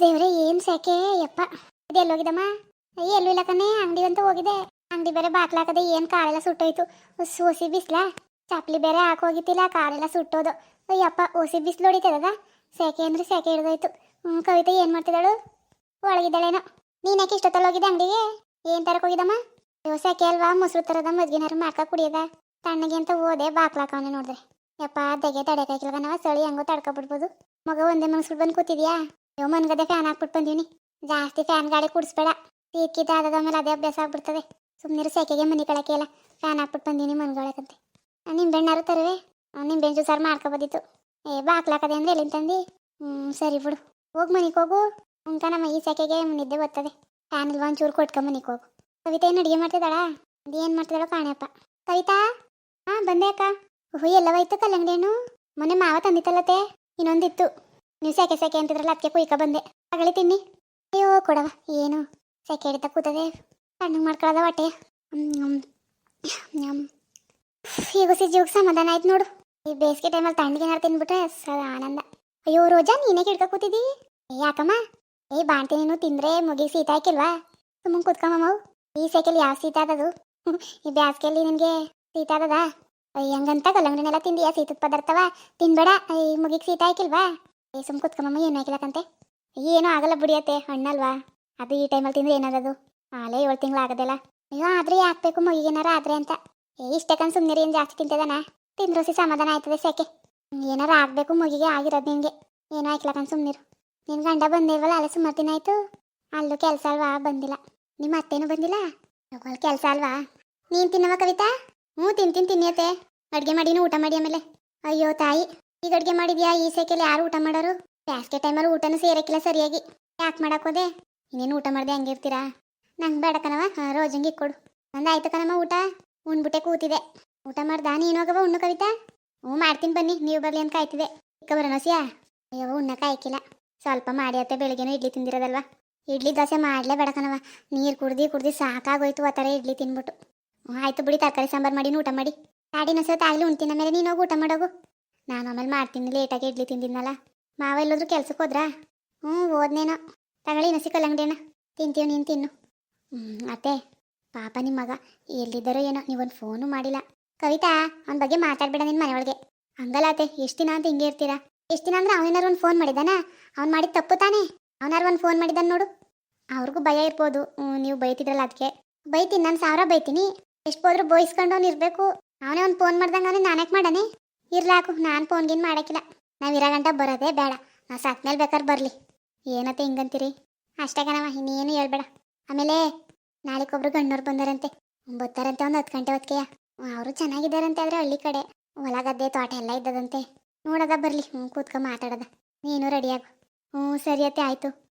ದೇವ್ರೆ, ಏನ್ ಸಾಕೆ? ಯಪ್ಪ. ಇದು ಎಲ್ಲೋಗಿದಮ್ಮ ಎಲ್ಲೂ ಇಲ್ಲ ಕಣೆ ಅಂತ ಹೋಗಿದೆ. ಅಂಗಡಿ ಬೇರೆ ಬಾಕ್ಲಾಕದೆ ಏನ್ ಕಾಳೆಲ್ಲ ಸುಟ್ಟೋಯ್ತು. ಸೋಸಿ ಬಿಸ್ಲ? ಚಪ್ಲಿ ಬೇರೆ ಹಾಕೋಗಿತ್ತಿಲ್ಲ ಕಾಲೆಲ್ಲ ಸುಟ್ಟೋದು. ಅಯ್ಯಪ್ಪ, ಓಸಿ ಬಿಸ್ಲು ಹೊಡಿತದ ಸೆಕೆ ಅಂದ್ರೆ ಸೆಕೆ ಹಿಡ್ದೋಯ್ತು. ಹ್ಞೂ ಕವಿತೆ ಏನ್ ಮಾಡ್ತಿದ್ದಾಳು? ಒಳಗಿದ್ದಾಳೇನೋ. ನೀನು ಯಾಕೆ ಇಷ್ಟೊತ್ತಲ್ಲಿ ಹೋಗಿದ್ದೆ ಅಂಗಡಿಗೆ? ಏನ್ ತರಕ್ಕೆ ಹೋಗಿದಮ್ಮ ಅಯ್ಯೋ, ಸೆಕೆ ಅಲ್ವಾ? ಮೊಸರು ತರದ ಮಜ್ಗಿನಾರು ಮಾಕ ಕುಡಿಯದ? ತಣ್ಣಗೆ ಅಂತ ಹೋದೆ ಬಾಕ್ಲಾಕವನೆ ನೋಡಿದ್ರೆ ಯಪ್ಪ ದಗೆ ತಡೆಕಾಯ್ಕಿಲ್ವ ನಾವು ಚಳಿ ಹಂಗೋ ತಡ್ಕೊಬಿಡ್ಬೋದು. ಮಗ ಒಂದೇ ಮನ್ಸ್ಬಿಟ್ಟು ಬಂದು ಕೂತಿದ್ಯಾ? ಅಯ್ಯೋ ಮನ್ಗದೆ ಫ್ಯಾನ್ ಹಾಕ್ಬಿಟ್ಟು ಬಂದೀನಿ ಜಾಸ್ತಿ ಫ್ಯಾನ್ ಗಾಳಿ ಕುಡಿಸ್ಬೇಡ. ಸೀಟ್ಕಿತ ಆದದ ಮೇಲೆ ಅದೇ ಅಭ್ಯಾಸ ಆಗ್ಬಿಡ್ತದೆ. ಸುಮ್ಮನೆ ಸೆಕೆಗೆ ಮನೆ ಕಳಕೆ ಎಲ್ಲ ಫ್ಯಾನ್ ಹಾಕ್ಬಿಟ್ಟು ಬಂದೀನಿ ಮನ್ಗೊಳಕಂತೆ. ನಿಂಬೆಣ್ಣಾರು ತರುವೆ? ನಿಂಬೆಣ್ಣು ಜ್ಯೂಸಾರು ಮಾಡ್ಕೊಬೋದಿತ್ತು ಏ ಬಾಕ್ಲಾಕದೆ ಅಂದ್ರೆ ಎಲ್ಲಿಂದ ತಂದಿ? ಹ್ಞೂ ಸರಿ ಬಿಡು. ಹೋಗಿ ಮನಿಗೆ ಹೋಗು. ಉಂಕ ನಮ್ಮ ಈ ಸೆಕೆಗೆ ನಿದ್ದೆ ಬರ್ತದೆ. ಫ್ಯಾನ್ ಇಲ್ವಾ ಒಂಚೂರು ಕೊಟ್ಕೊ ಮನಿಗೆ ಹೋಗು. ಕವಿತಾ ಏನು ಅಡುಗೆ ಮಾಡ್ತಿದ್ದಾಳಾ? ಏನು ಮಾಡ್ತಿದ್ದಾಳೋ ಕಾಣಪ್ಪ ಕವಿತಾ ಹಾಂ ಬಂದೆ ಅಕ್ಕ. ಓಹೋ, ಎಲ್ಲವಾಯ್ತು ಕಲ್ಲಂಗಡಿ ಹಣ್ಣು? ಮೊನ್ನೆ ಮಾವ ತಂದಿತ್ತಲ್ಲತ್ತೆ? ಇನ್ನೊಂದಿತ್ತು. ನೀವು ಸೆಕೆ ಸೆಕೆ ಅಂತಿದ್ರಲ್ಲ ಅದಕ್ಕೆ ಕುಯ್ಕ ಬಂದೆ. ಆಗಲಿ ತಿನ್ನಿ. ಅಯ್ಯೋ, ಕೊಡವ, ಏನು? ಸೆಕೆ ಹಿಡಿತ ಕೂತದೆ. ತಣ್ಣಗೆ ಮಾಡ್ಕೊಳ್ಳೋದ ಹೊಟ್ಟೆ. ಈಗ ಜೀವಕ್ಕೆ ಸಮಾಧಾನ ಆಯ್ತು ನೋಡು. ಈ ಬೇಸಿಗೆ ಟೈಮಲ್ಲಿ ತಣ್ಣಗೆ ಏನಾರು ತಿನ್ಬಿಟ್ರೆ ಸದ ಆನಂದ. ಅಯ್ಯೋ, ರೋಜಾ, ನೀನೇ ಹಿಡ್ಕ ಏ, ಯಾಕಮ್ಮ? ಏ, ಬಾಣ್ತಿ ನೀನು ತಿಂದ್ರೆ ಮುಗಿ ಸೀತ ಹಾಕಿಲ್ವಾ? ಸುಮ್ಮನೆ ಕೂತ್ಕೊಂಬ ಈ ಸೈಕಲ್ ಯಾವ ಶೀತ ಆದದು? ಈ ಬ್ಯಾಸ್ಗೆಯಲ್ಲಿ ನಿನಗೆ ಶೀತ ಆದದಾ? ಹಂಗಂತ ಕಲ್ಲಂಗಡಿನೆಲ್ಲ ತಿಂದಿಯಾ, ಶೀತದ ಪದಾರ್ಥವ? ತಿನ್ಬೇಡ, ಈ ಮುಗಿಗೆ ಶೀತ ಹಾಕಿಲ್ವಾ? ಏ, ಸುಮ್ ಕುತ್ಕೊಮ್ಮ ಏನು ಹಾಕಿಲ್ಲಕಂತೆ ಏನೂ ಆಗಲ್ಲ ಬಿಡಿಯತ್ತೆ ಹಣ್ಣಲ್ವಾ? ಅದು ಈ ಟೈಮಲ್ಲಿ ತಿಂದ್ರೆ ಅದು ಆಲೇ ಏಳು ತಿಂಗಳು ಆಗೋದಿಲ್ಲ. ಅಯ್ಯೋ, ಆದ್ರೆ ಹಾಕ್ಬೇಕು ಮಗಿಗೇನಾರ ಆದ್ರೆ ಅಂತ. ಏ ಇಷ್ಟಕ್ಕಂತ ಸುಮ್ಮನೆ ಏನು ಜಾಸ್ತಿ ತಿಂತದನ? ತಿಂದ್ರೋಸಿ ಸಮಾಧಾನ ಆಯ್ತದೆ ಸಾಕೆ. ಏನಾರ ಆಗಬೇಕು ಮಗಿಗೆ ಆಗಿರೋದು ಏನು ಏನೂ ಅಂತ ಸುಮ್ಮನಿರು ನಿನ್ನ ಗಂಡ ಬಂದಿಲ್ವಲ್ಲ ಅಲ್ಲೇ ಸುಮಾರು ದಿನ ಆಯ್ತು. ಅಲ್ಲೂ ಕೆಲಸ ಅಲ್ವಾ, ಬಂದಿಲ್ಲ. ನಿಮ್ಮ ಅತ್ತೇನು ಬಂದಿಲ್ಲ? ಅಲ್ಲಿ ಕೆಲಸ ಅಲ್ವಾ? ನೀನು ತಿನ್ನವ ಕವಿತಾ? ಹ್ಞೂ, ತಿಂತೀನಿ ತಿನ್ನಿಯತ್ತೆ ಅಡುಗೆ ಮಾಡಿನೂ ಊಟ ಮಾಡಿ ಆಮೇಲೆ. ಅಯ್ಯೋ, ತಾಯಿ. ಈಗ ಅಡುಗೆ ಮಾಡಿದ್ಯಾ? ಈ ಸೈಕಲ್ ಯಾರು ಊಟ ಮಾಡೋರು? ಬ್ಯಾಸ್ಗೆ ಟೈಮಲ್ಲಿ ಊಟನೂ ಸೇರಕ್ಕಿಲ್ಲ ಸರಿಯಾಗಿ. ಯಾಕೆ ಮಾಡಾಕೋದೆ ಇನ್ನೇನು ಊಟ ಮಾಡಿದೆ ಹಂಗೆ ಇರ್ತೀರಾ? ನಂಗೆ ಬೇಡ ಕಣವ ಹಾಂ, ರೋಜಂಗೆ ಕೊಡು ನಂದು ಆಯ್ತು ಕಣಮ್ಮ ಊಟ. ಉಣ್ಬಿಟ್ಟೆ ಕೂತಿದೆ. ಊಟ ಮಾಡ್ದ? ನೀನು ಹೋಗವ ಉಣ್ಣು ಕವಿತಾ? ಹ್ಞೂ, ಮಾಡ್ತೀನಿ ಬನ್ನಿ. ನೀವು ಬರಲಿ ಅಂತ ಕಾಯ್ತಿದೆ ಇಕ್ಕ ಬರೋಣಸಿಯಾ ಅಯ್ಯೋ ಉಣ್ಣ ಕಾಯ್ಕಿಲ್ಲ. ಸ್ವಲ್ಪ ಮಾಡಿ ಅತ್ತೆ ಬೆಳಿಗ್ಗೆನೂ ಇಡ್ಲಿ ತಿಂದಿರೋದಲ್ವ? ಇಡ್ಲಿ ದೋಸೆ ಮಾಡಲೇ ಬೇಡ ಕಣವ ನೀರು ಕುಡ್ದು ಕುಡ್ದು ಸಾಕಾಗೋಯ್ತು ಆ ಥರ ಇಡ್ಲಿ ತಿನ್ಬಿಟ್ಟು. ಆಯ್ತು ಬಿಡಿ, ತರಕಾರಿ ಸಾಂಬಾರು ಮಾಡಿ, ಊಟ ಮಾಡಿ. ತಾಡಿನ ಸತ್ತಾಗಲಿ ಆಗಲಿ ಉಣ್ತೀನಿ. ಮೇಲೆ ನೀನು ಹೋಗಿ, ಊಟ ಮಾಡೋಗು. ನಾನು ಆಮೇಲೆ ಮಾಡ್ತೀನಿ ಲೇಟಾಗಿ ಇಡ್ಲಿ ತಿಂದಿದ್ನಲ್ಲ. ಮಾವ ಎಲ್ಲೋದ್ರೂ ಕೆಲ್ಸಕ್ಕೆ ಹೋದ್ರಾ? ಹ್ಞೂ ಓದ್ನೇನೋ ತಗೊಳ್ಳಿ ನಸಿ ಕಲ್ಲಂಗಡಿನ ತಿಂತೀವಿ, ನೀನು ತಿನ್ನು. ಹ್ಞೂ ಅತ್ತೆ, ಪಾಪ ನಿಮ್ಮ ಮಗ. ಎಲ್ಲಿದ್ದಾರೋ ಏನೋ, ನೀವೊಂದು ಫೋನು ಮಾಡಿಲ್ಲ. ಕವಿತಾ, ಅವನ ಬಗ್ಗೆ ಮಾತಾಡ್ಬೇಡ ನಿನ್ನ ಮನೆಯೊಳಗೆ. ಹಂಗಲ್ಲ ಅತ್ತೆ, ಎಷ್ಟು ದಿನ ಅಂತ ಹಿಂಗೆ ಇರ್ತೀರಾ? ಎಷ್ಟು ದಿನ ಅಂದ್ರೆ ಅವನೇನಾರು ಒಂದು ಫೋನ್ ಮಾಡಿದಾನ ಅವ್ನು ಮಾಡಿದ ತಪ್ಪು ತಾನೇ? ಅವನಾರು ಒಂದು ಫೋನ್ ಮಾಡಿದ್ದಾನೆ ನೋಡು. ಅವ್ರಿಗೂ ಭಯ ಇರ್ಬೋದು. ನೀವು ಬೈತಿದ್ರಲ್ಲ ಅದಕ್ಕೆ ಬೈತೀನಿ, ನಾನು ಸಾವಿರ ಬೈತೀನಿ. ಎಷ್ಟು ಹೋದ್ರೂ ಬೋಯಿಸ್ಕೊಂಡು ಅವ್ನು ಇರಬೇಕು. ಅವನೇ ಒಂದು ಫೋನ್ ಮಾಡ್ದಂಗೆ ಅವನೇ ನಾನಕ್ಕೆ ಮಾಡಾನೆ ಇರ್ಲಾಕು, ನಾನು ಫೋನ್ ಫೋನ್ಗಿನ್ ಮಾಡಕ್ಕಿಲ್ಲ ನಾವು ಇರೋ ಗಂಟ ಬರೋದೇ ಬೇಡ. ನಾ ಸತ್ಮೇಲೆ ಬೇಕಾದ್ರೆ ಬರಲಿ. ಏನತ್ತೆ ಹಿಂಗಂತೀರಿ? ಅಷ್ಟೇ ಕಣವ ಇನ್ನೇನು ಹೇಳ್ಬೇಡ. ಆಮೇಲೆ ನಾಳೆಗೊಬ್ರು ಗಣ್ಣವ್ರು ಬಂದಾರಂತೆ. ಬರ್ತಾರಂತೆ ಒಂದು ಹತ್ತು ಗಂಟೆ ಹೊತ್ತಿಗೆಯ ಅವರು ಚೆನ್ನಾಗಿದ್ದಾರಂತೆ ಆದರೆ ಹಳ್ಳಿ ಕಡೆ. ಹೊಲ ಗದ್ದೆ ತೋಟ ಎಲ್ಲ ಇದ್ದದಂತೆ. ನೋಡದ ಬರಲಿ ಹ್ಞೂ ಕೂತ್ಕೊ ಮಾತಾಡದ. ನೀನು ರೆಡಿಯಾಗು ಹ್ಞೂ ಸರಿ ಅತ್ತೆ, ಆಯಿತು.